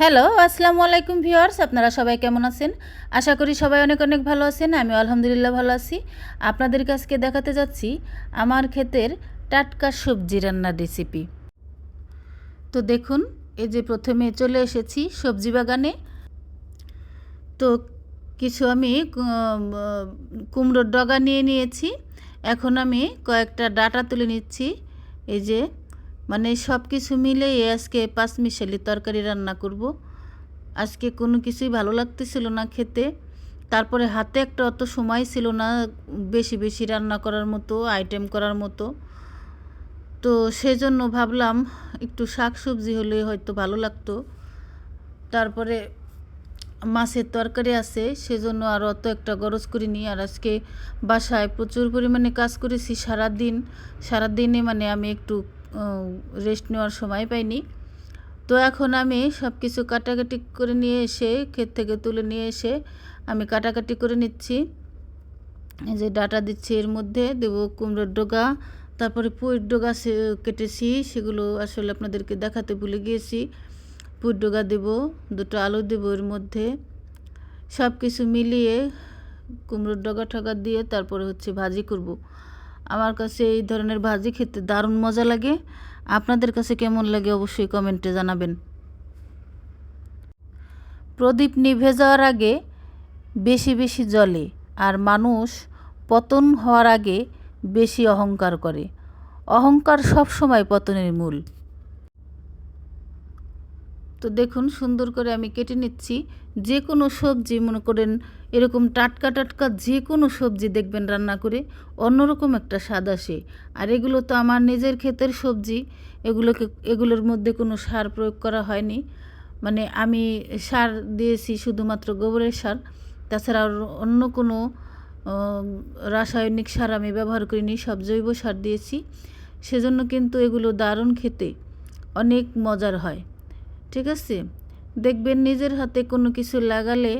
Hello, আসসালামু আলাইকুম viewers, আপনারা সবাই কেমন আছেন? আশা করি সবাই অনেক অনেক ভালো আছেন আমি আলহামদুলিল্লাহ ভালো আছি। আপনাদের কাছকে দেখাতে যাচ্ছি আমার ক্ষেতের টাটকা সবজি রান্নার রেসিপি তো দেখুন, এই যে প্রথমে চলে এসেছি সবজি বাগানে। তো কিছু আমি কুমড়োর ডগা নিয়ে নিয়েছি। এখন আমি কয়েকটা ডাটা তুলে নিচ্ছি। এই যে মানে সব কিছু মিলে আজকে পাঁচমিশালি তরকারি রান্না করব। আজকে কোনো কিছুই ভালো লাগতেছিল না খেতে। তারপরে হাতে একটা অত সময় ছিল না বেশি বেশি রান্না করার মতো আইটেম করার মতো। তো সেজন্য ভাবলাম একটু শাক সবজি হলে হয়তো ভালো লাগতো। তারপরে মাছের তরকারি আছে, সেজন্য আর অত একটা গরজ করিনি। আর আজকে বাসায় প্রচুর পরিমাণে কাজ করেছি সারাদিন। সারাদিনে মানে আমি একটু রেস্ট নেওয়ার সময় পাইনি। তো এখন আমি সব কিছু কাটাকাটি করে নিয়ে এসে, ক্ষেত থেকে তুলে নিয়ে এসে আমি কাটাকাটি করে নিচ্ছি। এই যে ডাটা দিচ্ছি এর মধ্যে, দেবো কুমড়োর ডোগা, তারপরে পুঁইর ডোগা কেটেছি, সেগুলো আসলে আপনাদেরকে দেখাতে ভুলে গিয়েছি। পুঁইর ডোগা দেবো, দুটো আলু দেবো এর মধ্যে। সব কিছু মিলিয়ে কুমড়োর ডগা ঠগা দিয়ে তারপরে হচ্ছে ভাজি করব। আমার কাছে এই ধরনের ভাজি খেতে দারুণ মজা লাগে। আপনাদের কাছে কেমন লাগে অবশ্যই কমেন্টে জানাবেন। প্রদীপ নিভে যাওয়ার আগে বেশি বেশি জলে আর মানুষ পতন হওয়ার আগে বেশি অহংকার করে। অহংকার সবসময় পতনের মূল। তো দেখুন সুন্দর করে আমি কেটে নিচ্ছি। যে কোনো সবজি মনে করেন এরকম টাটকা টাটকা যে কোনো সবজি দেখবেন রান্না করে, অন্যরকম একটা স্বাদ আসে। আর এগুলো তো আমার নিজের ক্ষেতের সবজি, এগুলোকে, এগুলোর মধ্যে কোনো সার প্রয়োগ করা হয়নি। মানে আমি সার দিয়েছি শুধুমাত্র গোবরের সার, তাছাড়া অন্য কোনো রাসায়নিক সার আমি ব্যবহার করিনি, সব জৈব সার দিয়েছি। সেজন্য কিন্তু এগুলো দারুণ খেতে অনেক মজার হয়। ঠিক আছে? দেখবেন নিজের হাতে কোনো কিছু লাগালে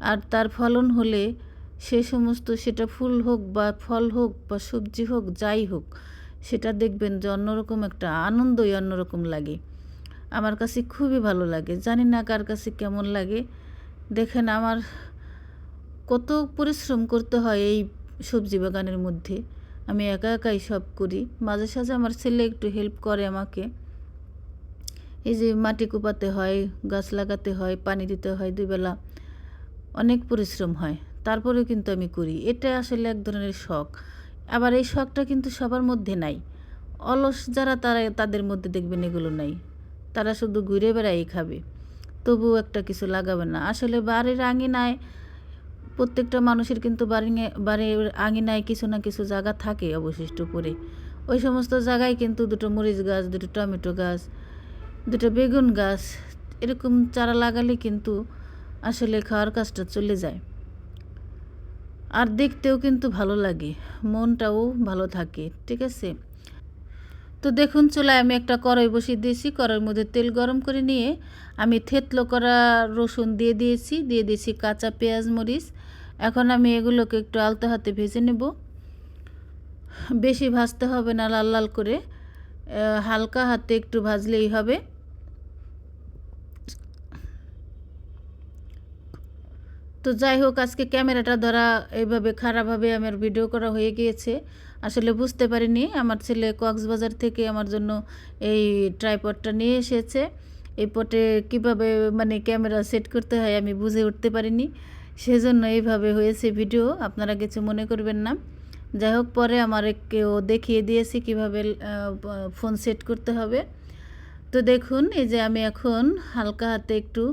আর তার ফলন হলে সে সমস্ত সেটা ফুল হোক বা ফল হোক বা সবজি হোক, যাই হোক, সেটা দেখবেন যে অন্যরকম একটা আনন্দই অন্যরকম লাগে। আমার কাছে খুবই ভালো লাগে। জানি না কার কাছে কেমন লাগে। দেখেন আমার কত পরিশ্রম করতে হয় এই সবজি বাগানের মধ্যে। আমি একা একাই সব করি। মাঝে সাঝে আমার ছেলে একটু হেল্প করে আমাকে। এই যে মাটি কুপাতে হয়, গাছ লাগাতে হয়, পানি দিতে হয় দুবেলা অনেক পরিশ্রম হয়, তারপরেও কিন্তু আমি করি। এটা আসলে এক ধরনের শখ। আবার এই শখটা কিন্তু সবার মধ্যে নাই। অলস যারা তারা, তাদের মধ্যে দেখবেন এগুলো নাই। তারা শুধু ঘুরে বেড়াই খাবে। তবুও একটা কিছু লাগাবে না। আসলে বাড়ির আঙিনায়, প্রত্যেকটা মানুষের কিন্তু বাড়ি বাড়ির আঙিনায় কিছু না কিছু জায়গা থাকে অবশিষ্ট পড়ে। ওই সমস্ত জায়গায় কিন্তু দুটো মরিচ গাছ, দুটো টমেটো গাছ, দুটো বেগুন গাছ, এরকম চারা লাগালে কিন্তু আসলে খাওয়ার কাজটা চলে যায়। আর দেখতেও কিন্তু ভালো লাগে, মনটাও ভালো থাকে, ঠিক আছে? তো দেখুন, চুলায় আমি একটা কড়াই বসিয়ে দিয়েছি, কড়াইয়ের মধ্যে তেল গরম করে নিয়ে আমি থেতলো করা রসুন দিয়ে দিয়েছি দিয়ে দিয়েছি কাঁচা পেঁয়াজ মরিচ। এখন আমি এগুলোকে একটু আলতো হাতে ভেজে নেব। বেশি ভাজতে হবে না, লাল লাল করে হালকা হাতে একটু ভাজলেই হবে। তো যাই হোক, আজকে ক্যামেরাটা ধরা এইভাবে খারাপভাবে আমার ভিডিও করা হয়ে গিয়েছে। আসলে বুঝতে পারিনি, আমার ছেলে কক্সবাজার থেকে আমার জন্য এই ট্রাইপডটা নিয়ে এসেছে। এই পটে কীভাবে মানে ক্যামেরা সেট করতে হয় আমি বুঝে উঠতে পারিনি। সেজন্য এইভাবে হয়েছে ভিডিও, আপনারা কিছু মনে করবেন না। যাই হোক, পরে আমার কেউ দেখিয়ে দিয়েছি কীভাবে ফোন সেট করতে হবে। তো দেখুন, এই যে আমি এখন হালকা হাতে একটু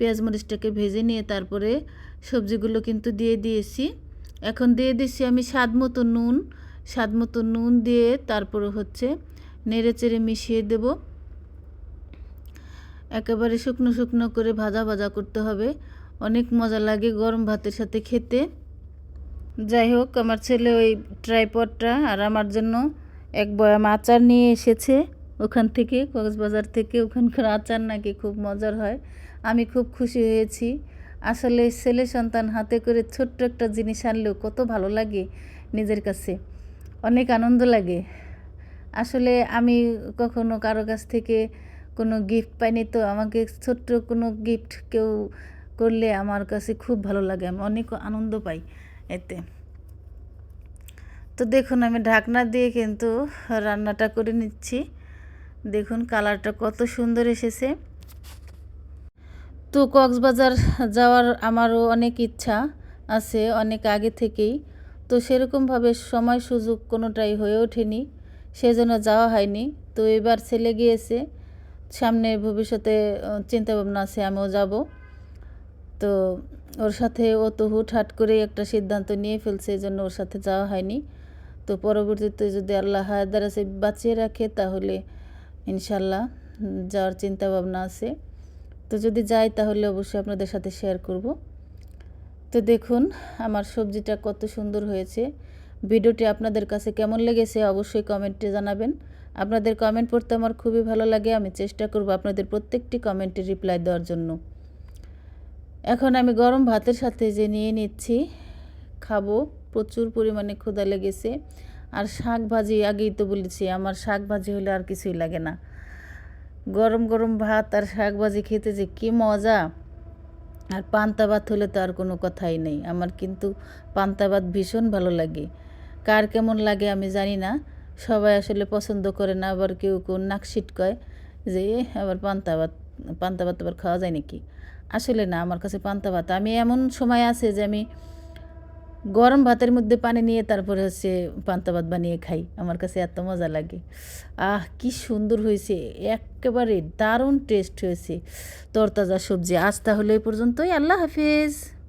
পেঁয়াজ মরিচটাকে ভেজে নিয়ে তারপরে সবজিগুলো কিন্তু দিয়ে দিয়েছি। এখন দিয়ে দিচ্ছি আমি স্বাদ মতো নুন। স্বাদ মতো নুন দিয়ে তারপরে হচ্ছে নেড়ে চেড়ে মিশিয়ে দেব। একেবারে শুকনো শুকনো করে ভাজা ভাজা করতে হবে। অনেক মজা লাগে গরম ভাতের সাথে খেতে। যাই হোক, আমার ছেলে ওই ট্রাইপডটা আর আমার জন্য এক বয়াম আচার নিয়ে এসেছে। ওখান থেকে, কক্সবাজার থেকে, ওখানকার আচার নাকি খুব মজার হয়। আমি খুব খুশি হয়েছি। আসলে ছেলে সন্তান হাতে করে ছোট্ট একটা জিনিস আনলেও কত ভালো লাগে নিজের কাছে। অনেক আনন্দ লাগে। আসলে আমি কখনো কারও কাছ থেকে কোনো গিফট পাইনি, তো আমাকে ছোট্ট কোনো গিফট কেউ করলে আমার কাছে খুব ভালো লাগে। আমি অনেক আনন্দ পাই এতে। তো দেখুন, আমি ঢাকনা দিয়ে কিন্তু রান্নাটা করে নিচ্ছি। দেখুন কালারটা কত সুন্দর এসেছে। তো কক্সবাজার যাওয়ার আমারও অনেক ইচ্ছা আছে, অনেক আগে থেকেই। তো সেরকমভাবে সময় সুযোগ কোনোটাই হয়ে ওঠেনি, সেজন্য যাওয়া হয়নি। তো এবার ছেলে গিয়েছে, সামনে ভবিষ্যতে চিন্তাভাবনা আছে, আমিও যাব। তো ওর সাথে ও তো হুটহাট করে একটা সিদ্ধান্ত নিয়ে ফেলছে এই জন্য ওর সাথে যাওয়া হয়নি। তো পরবর্তীতে যদি আল্লাহ হায়দার আছে বাঁচিয়ে রাখে, তাহলে ইনশাল্লাহ, যাওয়ার চিন্তা ভাবনা আছে। তো যদি যাই তাহলে অবশ্যই আপনাদের সাথে শেয়ার করব। তো দেখুন, আমার সবজিটা কত সুন্দর হয়েছে। ভিডিওটি আপনাদের কাছে কেমন লেগেছে অবশ্যই কমেন্টে জানাবেন। আপনাদের কমেন্ট পড়তে আমার খুবই ভালো লাগে, আমি চেষ্টা করব আপনাদের প্রত্যেকটি কমেন্টে রিপ্লাই দেওয়ার জন্য। এখন আমি গরম ভাতের সাথে যে নিয়ে নিচ্ছি, খাব। প্রচুর পরিমাণে ক্ষুধা লেগেছে। আর শাক ভাজি, আগেই তো বলেছি, আমার শাক ভাজি হলে আর কিছুই লাগে না। গরম গরম ভাত আর শাক ভাজি খেতে যে কী মজা। আর পান্তা ভাত হলে তো আর কোনো কথাই নেই, আমার কিন্তু পান্তা ভাত ভীষণ ভালো লাগে। কার কেমন লাগে আমি জানি না, সবাই আসলে পছন্দ করে না, আবার কেউ কেউ নাকশিট কয় যে আবার পান্তা ভাত পান্তা ভাত আবার খাওয়া যায় নাকি? আসলে না, আমার কাছে পান্তা ভাত, আমি এমন সময় আছে যে আমি গরম ভাতের মধ্যে পানি নিয়ে তারপরে হচ্ছে পান্তা ভাত বানিয়ে খাই। আমার কাছে এত মজা লাগে। আহ, কি সুন্দর হয়েছে। একেবারে দারুণ টেস্ট হয়েছে। তরতাজা সবজি। আজ তাহলে এই পর্যন্তই। আল্লাহ হাফিজ।